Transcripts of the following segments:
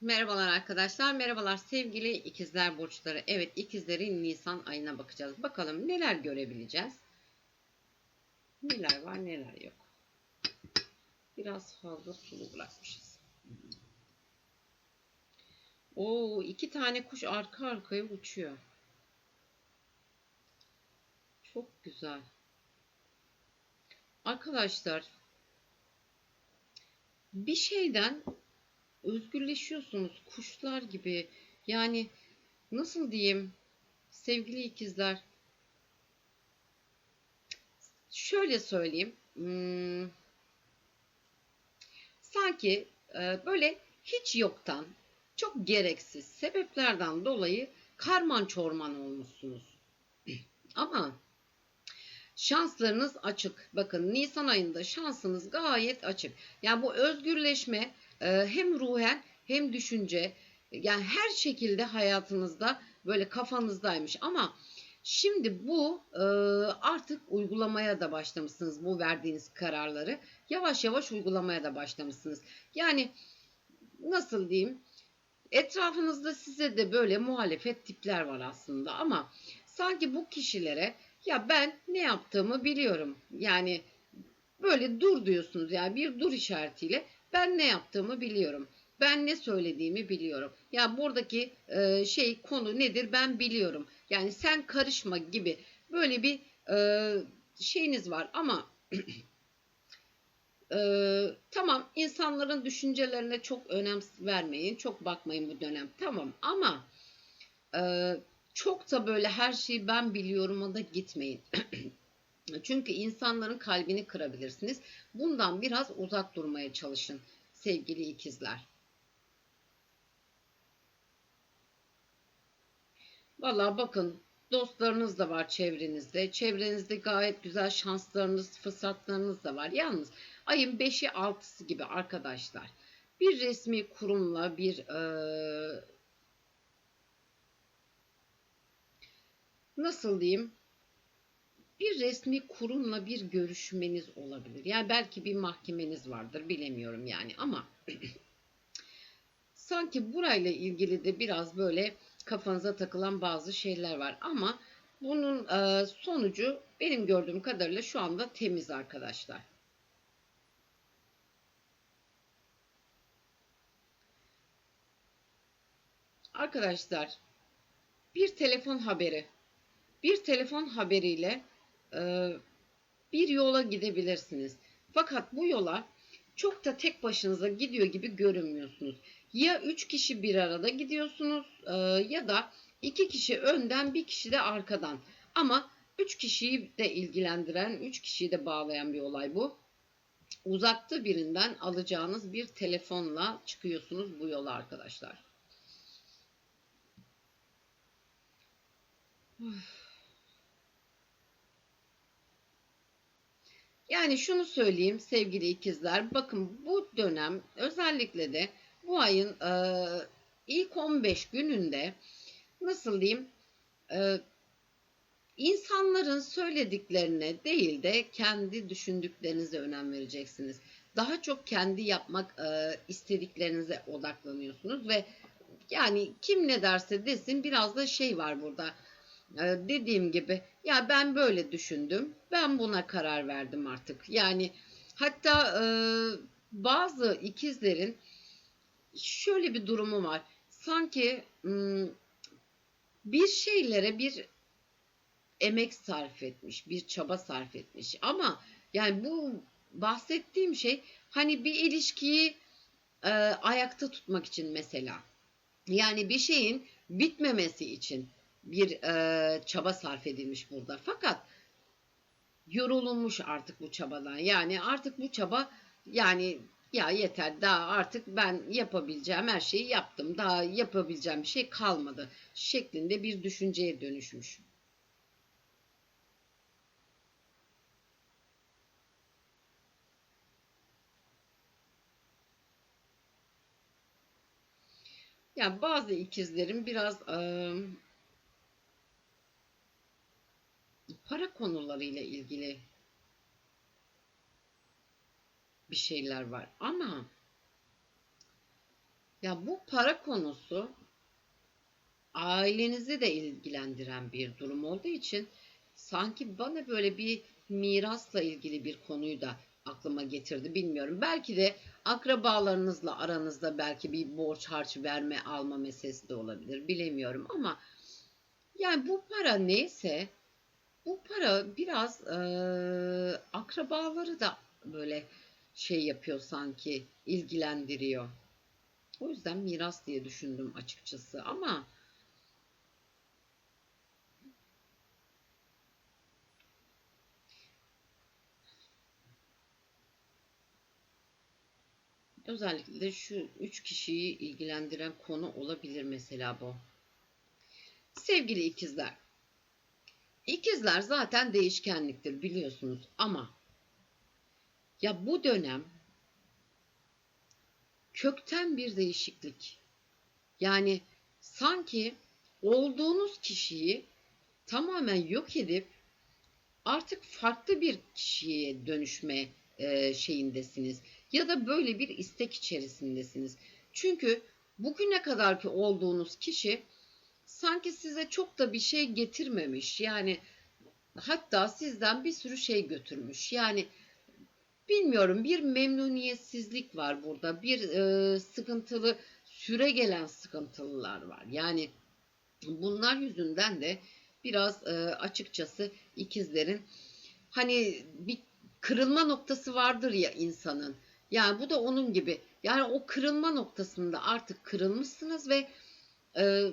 Merhabalar arkadaşlar. Merhabalar sevgili ikizler burçları. Evet ikizlerin Nisan ayına bakacağız. Bakalım neler görebileceğiz. Neler var neler yok. Biraz fazla sulu bırakmışız. Oo iki tane kuş arka arkaya uçuyor. Çok güzel. Arkadaşlar bir şeyden özgürleşiyorsunuz kuşlar gibi. Yani nasıl diyeyim sevgili ikizler? Şöyle söyleyeyim. Hmm, sanki e, böyle hiç yoktan çok gereksiz sebeplerden dolayı karman çorman olmuşsunuz. Ama şanslarınız açık. Bakın Nisan ayında şansınız gayet açık. Yani bu özgürleşme hem ruhen hem düşünce yani her şekilde hayatınızda böyle kafanızdaymış ama şimdi bu e, artık uygulamaya da başlamışsınız bu verdiğiniz kararları. Yavaş yavaş uygulamaya da başlamışsınız. Yani nasıl diyeyim? Etrafınızda size de böyle muhalefet tipler var aslında ama sanki bu kişilere ya ben ne yaptığımı biliyorum. Yani böyle dur diyorsunuz. Yani bir dur işaretiyle ben ne yaptığımı biliyorum. Ben ne söylediğimi biliyorum. Ya buradaki e, şey konu nedir ben biliyorum. Yani sen karışma gibi böyle bir e, şeyiniz var ama e, tamam insanların düşüncelerine çok önem vermeyin. Çok bakmayın bu dönem. Tamam ama e, çok da böyle her şeyi ben biliyorum'a da gitmeyin. Çünkü insanların kalbini kırabilirsiniz. Bundan biraz uzak durmaya çalışın sevgili ikizler. Valla bakın dostlarınız da var çevrenizde. Çevrenizde gayet güzel şanslarınız, fırsatlarınız da var. Yalnız ayın 5'i 6'sı gibi arkadaşlar. Bir resmi kurumla bir e, nasıl diyeyim bir resmi kurumla bir görüşmeniz olabilir. Yani belki bir mahkemeniz vardır bilemiyorum yani ama sanki burayla ilgili de biraz böyle kafanıza takılan bazı şeyler var ama bunun e, sonucu benim gördüğüm kadarıyla şu anda temiz arkadaşlar. Arkadaşlar bir telefon haberi bir telefon haberiyle e, bir yola gidebilirsiniz. Fakat bu yola çok da tek başınıza gidiyor gibi görünmüyorsunuz. Ya üç kişi bir arada gidiyorsunuz e, ya da iki kişi önden bir kişi de arkadan. Ama üç kişiyi de ilgilendiren, üç kişiyi de bağlayan bir olay bu. Uzakta birinden alacağınız bir telefonla çıkıyorsunuz bu yola arkadaşlar. Uf. Yani şunu söyleyeyim sevgili ikizler. Bakın bu dönem özellikle de bu ayın e, ilk 15 gününde nasıl diyeyim e, insanların söylediklerine değil de kendi düşündüklerinize önem vereceksiniz. Daha çok kendi yapmak e, istediklerinize odaklanıyorsunuz ve yani kim ne derse desin biraz da şey var burada ee, dediğim gibi ya ben böyle düşündüm. Ben buna karar verdim artık. Yani hatta e, bazı ikizlerin şöyle bir durumu var. Sanki bir şeylere bir emek sarf etmiş, bir çaba sarf etmiş. Ama yani bu bahsettiğim şey hani bir ilişkiyi e, ayakta tutmak için mesela. Yani bir şeyin bitmemesi için bir e, çaba sarf edilmiş burada. Fakat yorulmuş artık bu çabadan. Yani artık bu çaba yani ya yeter daha artık ben yapabileceğim her şeyi yaptım. Daha yapabileceğim bir şey kalmadı şeklinde bir düşünceye dönüşmüş. Yani bazı ikizlerin biraz e, para konularıyla ilgili bir şeyler var. Ama Ya bu para konusu ailenizi de ilgilendiren bir durum olduğu için sanki bana böyle bir mirasla ilgili bir konuyu da aklıma getirdi. Bilmiyorum. Belki de akrabalarınızla aranızda belki bir borç harç verme alma meselesi de olabilir. Bilemiyorum ama yani bu para neyse bu para biraz eee, akrabaları da böyle şey yapıyor sanki ilgilendiriyor. O yüzden miras diye düşündüm açıkçası ama özellikle de şu üç kişiyi ilgilendiren konu olabilir mesela bu. Sevgili ikizler, ikizler zaten değişkenliktir biliyorsunuz ama ya bu dönem kökten bir değişiklik. Yani sanki olduğunuz kişiyi tamamen yok edip artık farklı bir kişiye dönüşme e, şeyindesiniz ya da böyle bir istek içerisindesiniz. Çünkü bugüne kadarki olduğunuz kişi sanki size çok da bir şey getirmemiş. Yani hatta sizden bir sürü şey götürmüş. Yani bilmiyorum bir memnuniyetsizlik var burada. Bir e, sıkıntılı süre gelen sıkıntılılar var. Yani bunlar yüzünden de biraz e, açıkçası ikizlerin hani bir kırılma noktası vardır ya insanın. Yani bu da onun gibi. Yani o kırılma noktasında artık kırılmışsınız ve e,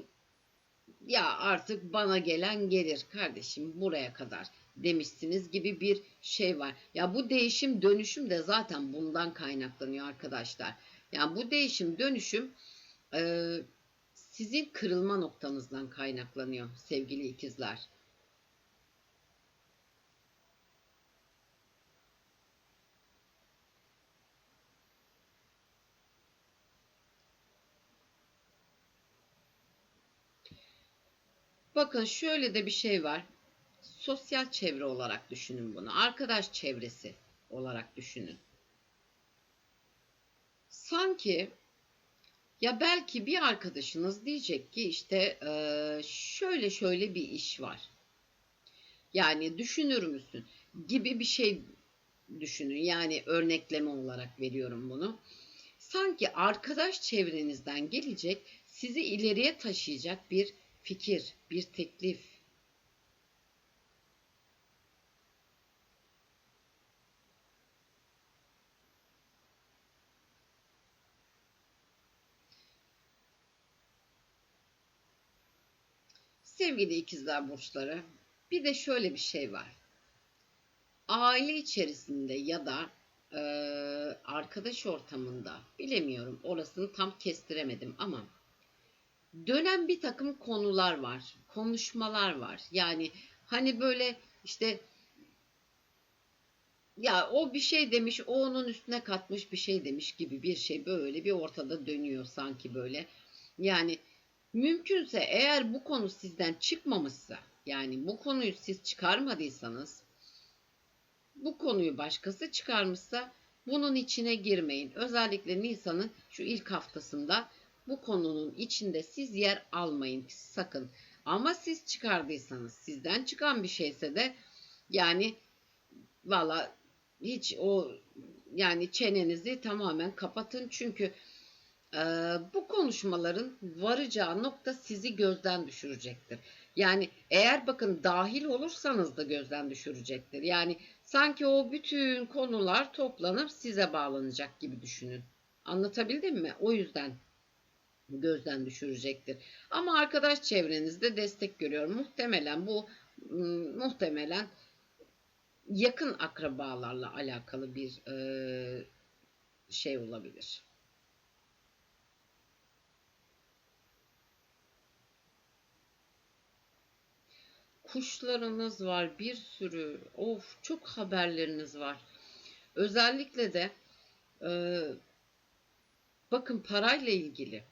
ya artık bana gelen gelir kardeşim buraya kadar demişsiniz gibi bir şey var. Ya bu değişim dönüşüm de zaten bundan kaynaklanıyor arkadaşlar. Yani bu değişim dönüşüm e, sizin kırılma noktanızdan kaynaklanıyor sevgili ikizler. Bakın şöyle de bir şey var. Sosyal çevre olarak düşünün bunu. Arkadaş çevresi olarak düşünün. Sanki ya belki bir arkadaşınız diyecek ki işte şöyle şöyle bir iş var. Yani düşünür müsün gibi bir şey düşünün. Yani örnekleme olarak veriyorum bunu. Sanki arkadaş çevrenizden gelecek, sizi ileriye taşıyacak bir fikir, bir teklif. Sevgili ikizler burçları, bir de şöyle bir şey var. Aile içerisinde ya da e, arkadaş ortamında bilemiyorum orasını tam kestiremedim ama dönen bir takım konular var, konuşmalar var. Yani hani böyle işte ya o bir şey demiş, o onun üstüne katmış bir şey demiş gibi bir şey böyle bir ortada dönüyor sanki böyle. Yani mümkünse eğer bu konu sizden çıkmamışsa, yani bu konuyu siz çıkarmadıysanız, bu konuyu başkası çıkarmışsa bunun içine girmeyin. Özellikle Nisan'ın şu ilk haftasında bu konunun içinde siz yer almayın sakın. Ama siz çıkardıysanız sizden çıkan bir şeyse de yani valla hiç o yani çenenizi tamamen kapatın çünkü e, bu konuşmaların varacağı nokta sizi gözden düşürecektir. Yani eğer bakın dahil olursanız da gözden düşürecektir. Yani sanki o bütün konular toplanıp size bağlanacak gibi düşünün. Anlatabildim mi? O yüzden gözden düşürecektir. Ama arkadaş çevrenizde destek görüyorum. Muhtemelen bu muhtemelen yakın akrabalarla alakalı bir e, şey olabilir. Kuşlarınız var bir sürü. Of çok haberleriniz var. Özellikle de e, bakın parayla ilgili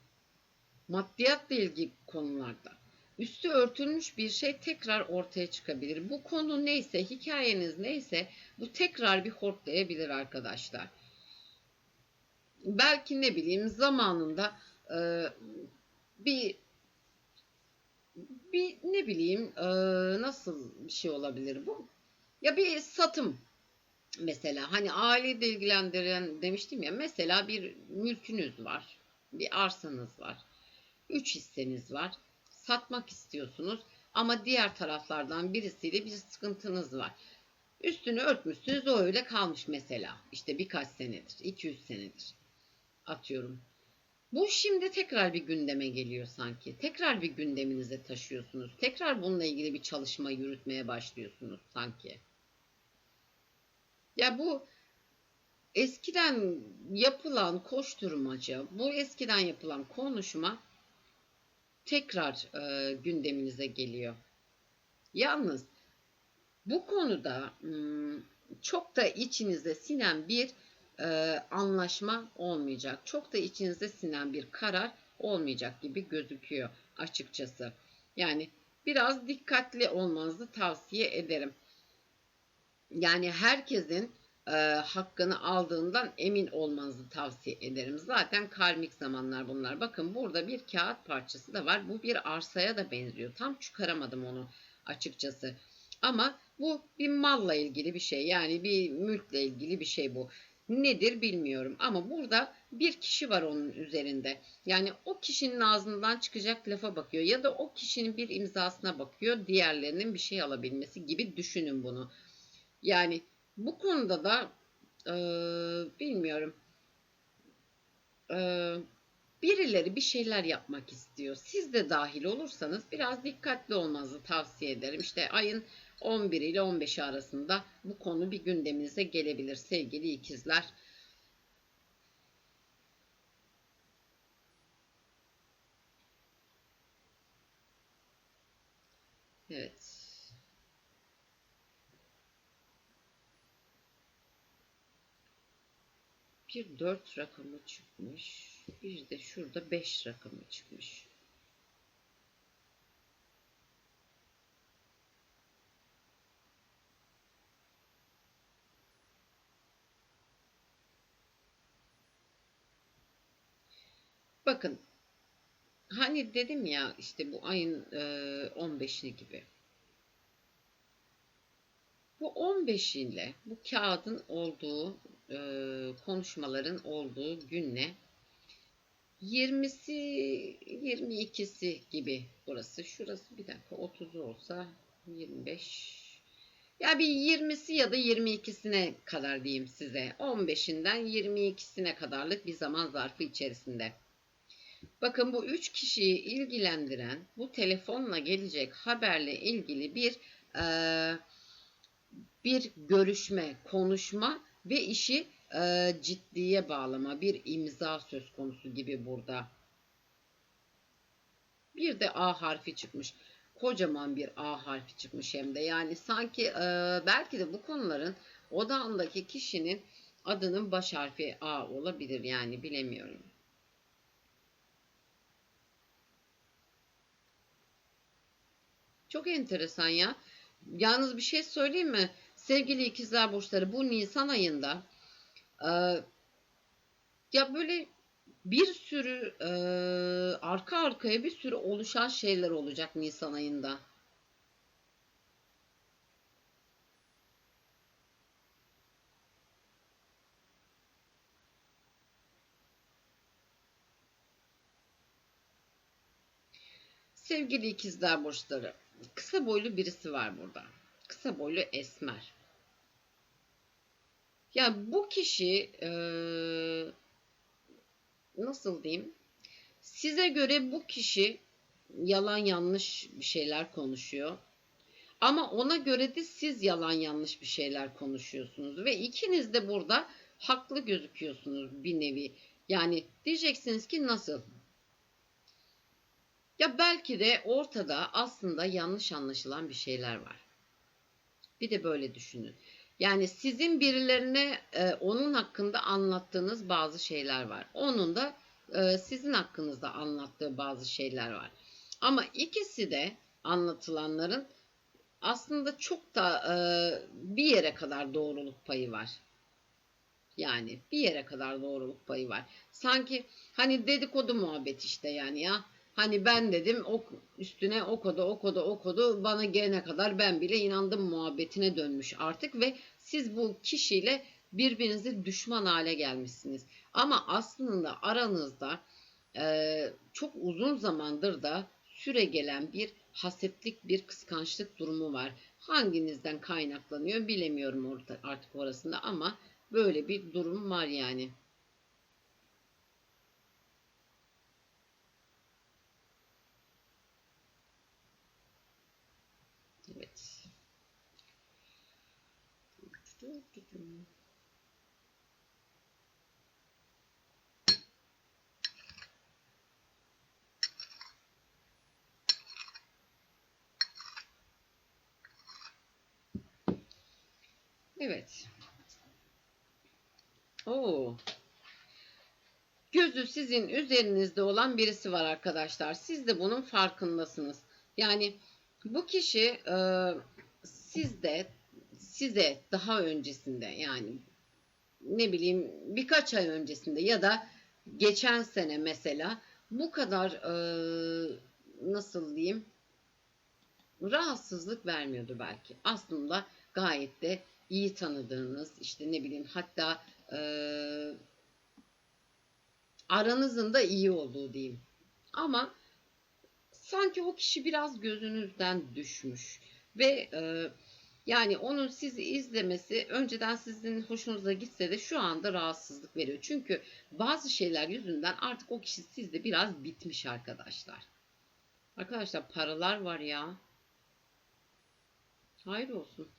maddiyatla ilgili konularda üstü örtülmüş bir şey tekrar ortaya çıkabilir. Bu konu neyse, hikayeniz neyse bu tekrar bir hortlayabilir arkadaşlar. Belki ne bileyim zamanında e, bir bir ne bileyim e, nasıl bir şey olabilir bu? Ya bir satım mesela hani aileyle ilgilendiren demiştim ya mesela bir mülkünüz var, bir arsanız var, üç hisseniz var, satmak istiyorsunuz ama diğer taraflardan birisiyle bir sıkıntınız var. Üstünü örtmüşsünüz o öyle kalmış mesela. İşte birkaç senedir, 200 senedir atıyorum. Bu şimdi tekrar bir gündeme geliyor sanki. Tekrar bir gündeminize taşıyorsunuz. Tekrar bununla ilgili bir çalışma yürütmeye başlıyorsunuz sanki. Ya bu eskiden yapılan koşturmaca, bu eskiden yapılan konuşma tekrar e, gündeminize geliyor. Yalnız bu konuda çok da içinize sinen bir e, anlaşma olmayacak. Çok da içinize sinen bir karar olmayacak gibi gözüküyor açıkçası. Yani biraz dikkatli olmanızı tavsiye ederim. Yani herkesin e, hakkını aldığından emin olmanızı tavsiye ederim. Zaten karmik zamanlar bunlar. Bakın burada bir kağıt parçası da var. Bu bir arsaya da benziyor. Tam çıkaramadım onu açıkçası. Ama bu bir malla ilgili bir şey. Yani bir mülkle ilgili bir şey bu. Nedir bilmiyorum ama burada bir kişi var onun üzerinde. Yani o kişinin ağzından çıkacak lafa bakıyor ya da o kişinin bir imzasına bakıyor. Diğerlerinin bir şey alabilmesi gibi düşünün bunu. Yani bu konuda da e, bilmiyorum. E, birileri bir şeyler yapmak istiyor. Siz de dahil olursanız biraz dikkatli olmanızı tavsiye ederim. İşte ayın 11 ile 15 arasında bu konu bir gündeminize gelebilir sevgili ikizler. Evet. Bir 4 rakamı çıkmış. Bir de şurada 5 rakamı çıkmış. Bakın hani dedim ya işte bu ayın e, 15'i gibi. Bu 15 ile bu kağıdın olduğu e, konuşmaların olduğu günle 20'si 22'si gibi burası. Şurası bir dakika 30 olsa 25 ya bir 20'si ya da 22'sine kadar diyeyim size. 15'inden 22'sine kadarlık bir zaman zarfı içerisinde. Bakın bu üç kişiyi ilgilendiren bu telefonla gelecek haberle ilgili bir e, bir görüşme, konuşma ve işi e, ciddiye bağlama, bir imza söz konusu gibi burada. Bir de A harfi çıkmış. Kocaman bir A harfi çıkmış hem de. Yani sanki e, belki de bu konuların odağındaki kişinin adının baş harfi A olabilir yani bilemiyorum. Çok enteresan ya. Yalnız bir şey söyleyeyim mi? Sevgili ikizler burçları bu Nisan ayında e, ya böyle bir sürü e, arka arkaya bir sürü oluşan şeyler olacak Nisan ayında. Sevgili ikizler burçları kısa boylu birisi var burada. Kısa boylu esmer. Ya bu kişi e, nasıl diyeyim? Size göre bu kişi yalan yanlış bir şeyler konuşuyor. Ama ona göre de siz yalan yanlış bir şeyler konuşuyorsunuz ve ikiniz de burada haklı gözüküyorsunuz bir nevi. Yani diyeceksiniz ki nasıl? Ya belki de ortada aslında yanlış anlaşılan bir şeyler var. Bir de böyle düşünün. Yani sizin birilerine e, onun hakkında anlattığınız bazı şeyler var. Onun da e, sizin hakkınızda anlattığı bazı şeyler var. Ama ikisi de anlatılanların aslında çok da e, bir yere kadar doğruluk payı var. Yani bir yere kadar doğruluk payı var. Sanki hani dedikodu muhabbet işte yani ya. Hani ben dedim ok üstüne okudu okudu okudu bana gelene kadar ben bile inandım muhabbetine dönmüş artık ve siz bu kişiyle birbirinize düşman hale gelmişsiniz. Ama aslında aranızda e, çok uzun zamandır da süre gelen bir hasetlik, bir kıskançlık durumu var. Hanginizden kaynaklanıyor bilemiyorum artık orasında ama böyle bir durum var yani. Evet. Evet. Oo. Gözü sizin üzerinizde olan birisi var arkadaşlar. Siz de bunun farkındasınız. Yani bu kişi e, sizde size daha öncesinde yani ne bileyim birkaç ay öncesinde ya da geçen sene mesela bu kadar e, nasıl diyeyim rahatsızlık vermiyordu belki. Aslında gayet de iyi tanıdığınız işte ne bileyim hatta e, aranızın da iyi olduğu diyeyim. Ama sanki o kişi biraz gözünüzden düşmüş ve e, yani onun sizi izlemesi önceden sizin hoşunuza gitse de şu anda rahatsızlık veriyor. Çünkü bazı şeyler yüzünden artık o kişi sizde biraz bitmiş arkadaşlar. Arkadaşlar paralar var ya. Hayır olsun.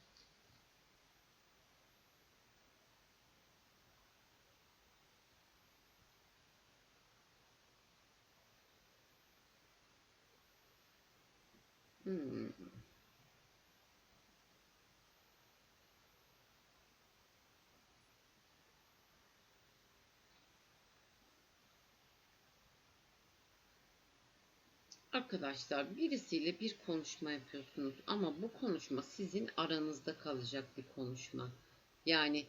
Hmm. Arkadaşlar birisiyle bir konuşma yapıyorsunuz ama bu konuşma sizin aranızda kalacak bir konuşma. Yani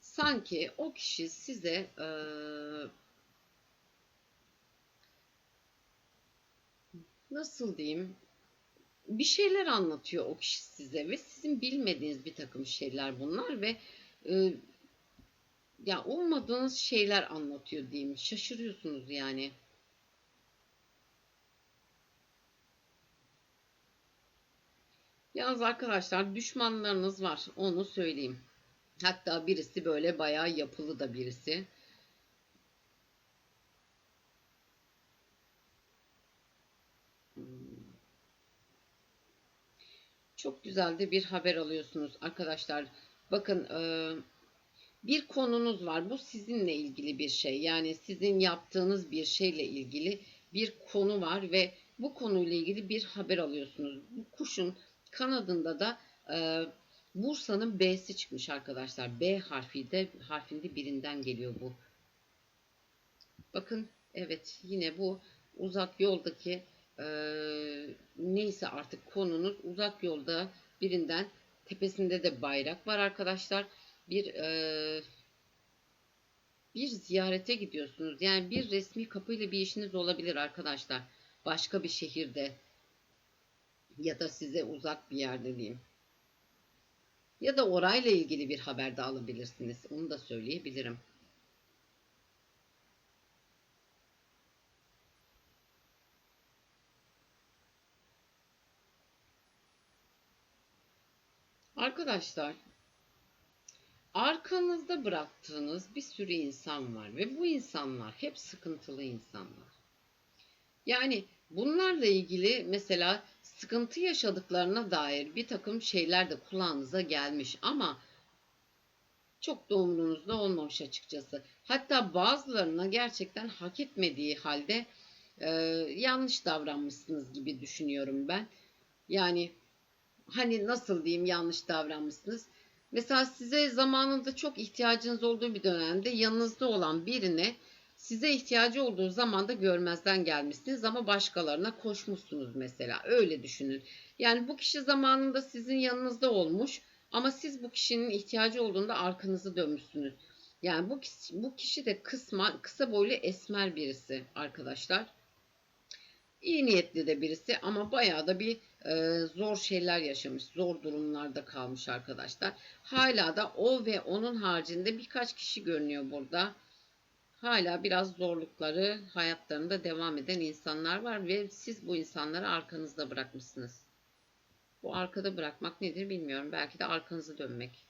sanki o kişi size e, nasıl diyeyim bir şeyler anlatıyor o kişi size ve sizin bilmediğiniz bir takım şeyler bunlar ve e, ya olmadığınız şeyler anlatıyor diyeyim. Şaşırıyorsunuz yani. Yalnız arkadaşlar düşmanlarınız var. Onu söyleyeyim. Hatta birisi böyle bayağı yapılı da birisi. Hmm. Çok güzel de bir haber alıyorsunuz arkadaşlar. Bakın e, bir konunuz var. Bu sizinle ilgili bir şey. Yani sizin yaptığınız bir şeyle ilgili bir konu var ve bu konuyla ilgili bir haber alıyorsunuz. Bu kuşun kanadında da e, Bursa'nın B'si çıkmış arkadaşlar. B harfi de harfinde birinden geliyor bu. Bakın evet yine bu uzak yoldaki e, neyse artık konunuz uzak yolda birinden tepesinde de bayrak var arkadaşlar. Bir e, bir ziyarete gidiyorsunuz. Yani bir resmi kapıyla bir işiniz olabilir arkadaşlar. Başka bir şehirde ya da size uzak bir yerde diyeyim. Ya da orayla ilgili bir haber de alabilirsiniz. Onu da söyleyebilirim. Arkadaşlar arkanızda bıraktığınız bir sürü insan var ve bu insanlar hep sıkıntılı insanlar. Yani bunlarla ilgili mesela sıkıntı yaşadıklarına dair bir takım şeyler de kulağınıza gelmiş ama çok da umrunuzda olmamış açıkçası. Hatta bazılarına gerçekten hak etmediği halde e, yanlış davranmışsınız gibi düşünüyorum ben. Yani hani nasıl diyeyim yanlış davranmışsınız. Mesela size zamanında çok ihtiyacınız olduğu bir dönemde yanınızda olan birine size ihtiyacı olduğu zaman da görmezden gelmişsiniz ama başkalarına koşmuşsunuz mesela. Öyle düşünün. Yani bu kişi zamanında sizin yanınızda olmuş Ama siz bu kişinin ihtiyacı olduğunda arkanızı dönmüşsünüz. Yani bu kişi, bu kişi de kısma, kısa boylu esmer birisi arkadaşlar. İyi niyetli de birisi ama bayağı da bir e, zor şeyler yaşamış, zor durumlarda kalmış arkadaşlar. Hala da o ve onun haricinde birkaç kişi görünüyor burada. Hala biraz zorlukları hayatlarında devam eden insanlar var ve siz bu insanları arkanızda bırakmışsınız. Bu arkada bırakmak nedir bilmiyorum. Belki de arkanızı dönmek.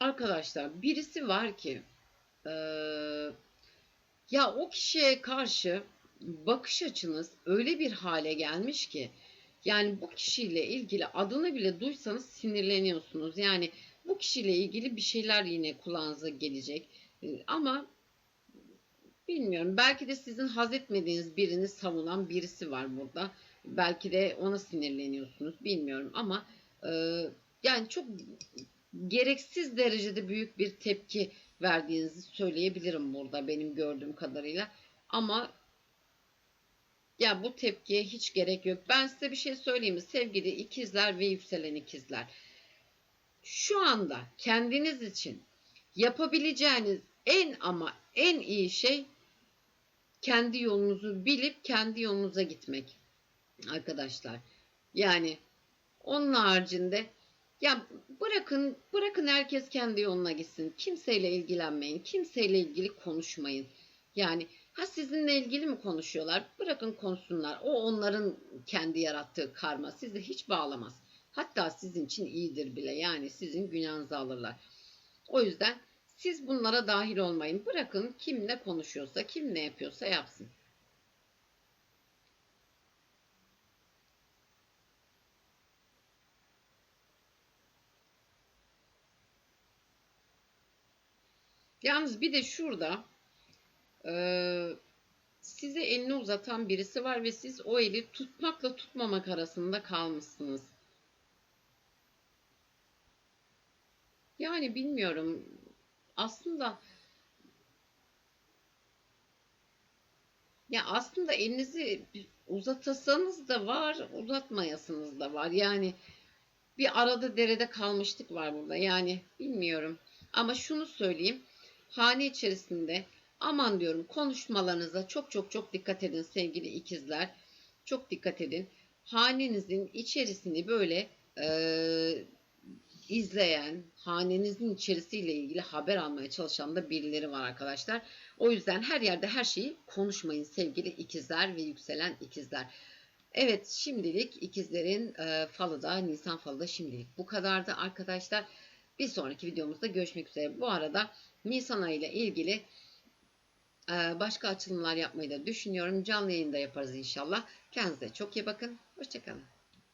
Arkadaşlar birisi var ki e, ya o kişiye karşı bakış açınız öyle bir hale gelmiş ki yani bu kişiyle ilgili adını bile duysanız sinirleniyorsunuz. Yani bu kişiyle ilgili bir şeyler yine kulağınıza gelecek. E, ama bilmiyorum belki de sizin haz etmediğiniz birini savunan birisi var burada. Belki de ona sinirleniyorsunuz bilmiyorum ama e, yani çok gereksiz derecede büyük bir tepki verdiğinizi söyleyebilirim burada benim gördüğüm kadarıyla. Ama ya bu tepkiye hiç gerek yok. Ben size bir şey söyleyeyim mi sevgili ikizler ve yükselen ikizler. Şu anda kendiniz için yapabileceğiniz en ama en iyi şey kendi yolunuzu bilip kendi yolunuza gitmek arkadaşlar. Yani onun haricinde ya bırakın bırakın herkes kendi yoluna gitsin. Kimseyle ilgilenmeyin. Kimseyle ilgili konuşmayın. Yani ha sizinle ilgili mi konuşuyorlar? Bırakın konuşsunlar. O onların kendi yarattığı karma. Sizi hiç bağlamaz. Hatta sizin için iyidir bile. Yani sizin günahınızı alırlar. O yüzden siz bunlara dahil olmayın. Bırakın kim ne konuşuyorsa, kim ne yapıyorsa yapsın. Yalnız bir de şurada size elini uzatan birisi var ve siz o eli tutmakla tutmamak arasında kalmışsınız. Yani bilmiyorum. Aslında ya aslında elinizi uzatasanız da var, uzatmayasınız da var. Yani bir arada derede kalmışlık var burada. Yani bilmiyorum. Ama şunu söyleyeyim hane içerisinde aman diyorum konuşmalarınıza çok çok çok dikkat edin sevgili ikizler. Çok dikkat edin. Hanenizin içerisini böyle e, izleyen, hanenizin içerisiyle ilgili haber almaya çalışan da birileri var arkadaşlar. O yüzden her yerde her şeyi konuşmayın sevgili ikizler ve yükselen ikizler. Evet şimdilik ikizlerin e, falı da Nisan falı da şimdilik bu kadardı arkadaşlar. Bir sonraki videomuzda görüşmek üzere. Bu arada Nisan ayı ile ilgili başka açılımlar yapmayı da düşünüyorum. Canlı yayında yaparız inşallah. Kendinize çok iyi bakın. Hoşçakalın.